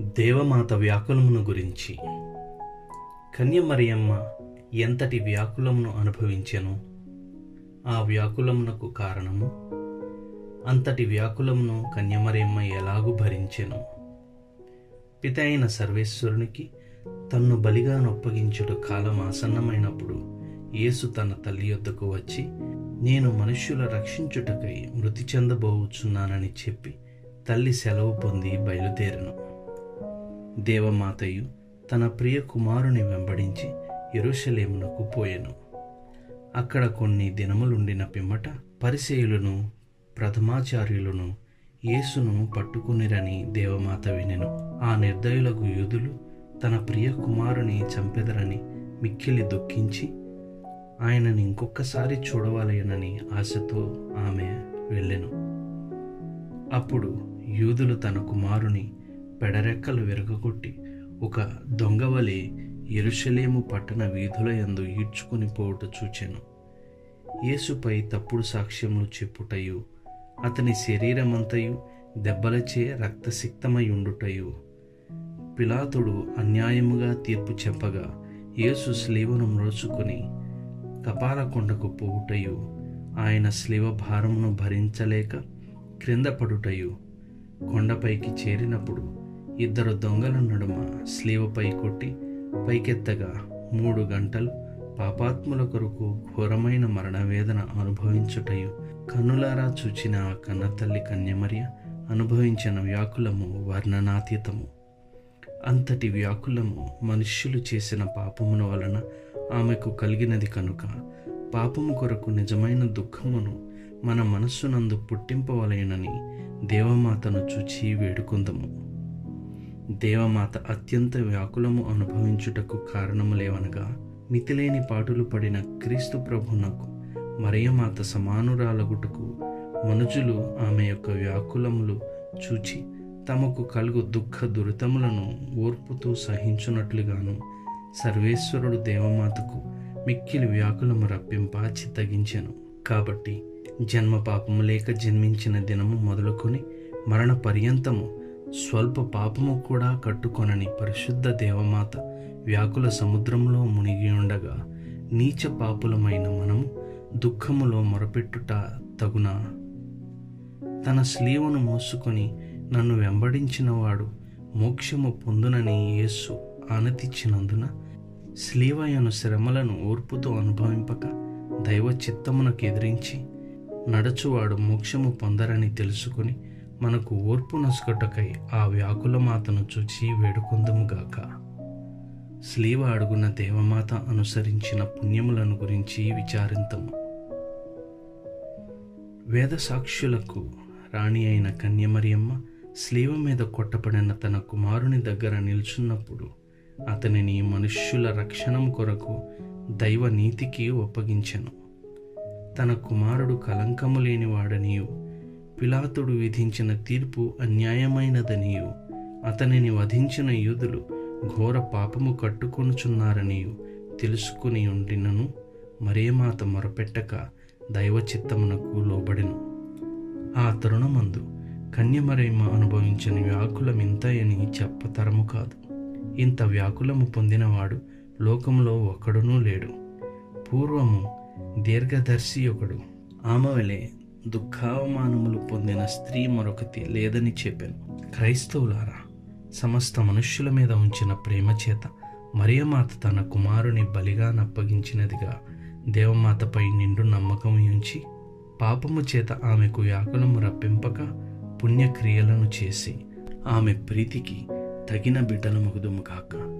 దేవమాత వ్యాకులమును గురించి. కన్యమరియమ్మ ఎంతటి వ్యాకులమును అనుభవించెను? ఆ వ్యాకులమునకు కారణము? అంతటి వ్యాకులమును కన్యమరియమ్మ ఎలాగూ భరించెను? పిత అయిన సర్వేశ్వరునికి తన్ను బలిగా నొప్పగించుట కాలం ఆసన్నమైనప్పుడు యేసు తన తల్లి యొద్దకు వచ్చి నేను మనుష్యుల రక్షించుటకై మృతి చెందబోచున్నానని చెప్పి తల్లి సెలవు పొంది బయలుదేరను. దేవమాతయు తన ప్రియ కుమారుని వెంబడించి ఎరుషలేమునకు పోయెను. అక్కడ కొన్ని దినములుండిన పిమ్మట పరిసేయులను ప్రథమాచార్యులను యేసును పట్టుకునిరని దేవమాత వినెను. ఆ నిర్దయులకు యూదులు తన ప్రియ కుమారుని చంపెదరని మిక్కిలి దుఃఖించి ఆయనని ఇంకొకసారి చూడవాలయనని ఆశతో ఆమె వెళ్ళెను. అప్పుడు యూదులు తన కుమారుని పెడరెక్కలు విరగగొట్టి ఒక దొంగవలే ఎరుషలేము పట్టణ వీధుల యందు ఈడ్చుకుని పోవుట చూచెను. యేసుపై తప్పుడు సాక్ష్యములు చెప్పుటయు అతని శరీరమంతయు దెబ్బలచే రక్తసిక్తమై ఉండుటయు పిలాతుడు అన్యాయముగా తీర్పు చెప్పగా యేసు స్లీవను మ్రోచుకొని కపాలకొండకు పోవుటయు ఆయన స్లీవ భారమును భరించలేక క్రింద పడుటయు. కొండపైకి చేరినప్పుడు ఇద్దరు దొంగల నడుమ స్లీవ్పై కొట్టి పైకెత్తగా మూడు గంటలు పాపాత్ముల కొరకు ఘోరమైన మరణవేదన అనుభవించుటయు కన్నులారా చూచిన ఆ కన్నతల్లి కన్యమర్య అనుభవించిన వ్యాకులము వర్ణనాతీతము. అంతటి వ్యాకులము మనుష్యులు చేసిన పాపమున వలన ఆమెకు కలిగినది కనుక పాపము కొరకు నిజమైన దుఃఖమును మన మనస్సునందు పుట్టింపవలయనని దేవమాతను చూచి వేడుకుందము. దేవమాత అత్యంత వ్యాకులము అనుభవించుటకు కారణములేవనగా మితిలేని పాటులు పడిన క్రీస్తు ప్రభునకు మరియమాత సమానురాలగుటకు మనుజులు ఆమె యొక్క వ్యాకులములు చూచి తమకు కలుగు దుఃఖ దురితములను ఓర్పుతో సహించున్నట్లుగాను సర్వేశ్వరుడు దేవమాతకు మిక్కిలి వ్యాకులము రప్పింప చిత్తగించెను. కాబట్టి జన్మ పాపము లేక జన్మించిన దినము మొదలుకొని మరణ పర్యంతము స్వల్ప పాపము కూడా కట్టుకొనని పరిశుద్ధ దేవమాత వ్యాకుల సముద్రంలో మునిగి ఉండగా నీచ పాపులమైన మనము దుఃఖములో మొరపెట్టుట తగునా? తన స్లీవను మోసుకొని నన్ను వెంబడించినవాడు మోక్షము పొందునని యేసు ఆనతిచ్చినందున స్లీవయను శ్రమలను ఓర్పుతో అనుభవింపక దైవ చిత్తమునకు ఎదిరించి నడచువాడు మోక్షము పొందరని తెలుసుకొని మనకు ఓర్పు నసుకటకై ఆ వ్యాకుల మాతను చూచి వేడుకొందుముగాక స్లీవ అడుగున దేవమాత అనుసరించిన పుణ్యములను గురించి విచారింతము. వేద సాక్షులకు రాణి అయిన కన్యమరియమ్మ స్లీవ మీద కొట్టబడిన తన కుమారుని దగ్గర నిల్చున్నప్పుడు అతనిని మనుష్యుల రక్షణం కొరకు దైవ నీతికి ఒప్పగించెను. తన కుమారుడు కలంకము లేనివాడనియు పిలాతుడు విధించిన తీర్పు అన్యాయమైనదనియు అతనిని వధించిన యూదులు ఘోర పాపము కట్టుకొనుచున్నారనియు తెలుసుకుని ఉండినను మరేమాత మొరపెట్టక దైవ చిత్తమునకు లోబడెను. ఆ తరుణమందు కన్యమరేమ అనుభవించిన వ్యాకులం ఇంతయని చెప్పతరము కాదు. ఇంత వ్యాకులము పొందినవాడు లోకంలో ఒక్కడునూ లేడు. పూర్వము దీర్ఘదర్శి ఒకడు. ఆమె వలె దుఃఖావమానములు పొందిన స్త్రీ మరొకటి లేదని చెప్పాను. క్రైస్తవులారా సమస్త మనుష్యుల మీద ఉంచిన ప్రేమ చేత మరియమాత తన కుమారుని బలిగా నప్పగించినదిగా దేవమాతపై నిండు నమ్మకం ఉంచి పాపము చేత ఆమెకు వ్యాకులము రప్పింపక పుణ్యక్రియలను చేసి ఆమె ప్రీతికి తగిన బిడ్డల మగుదుము కాక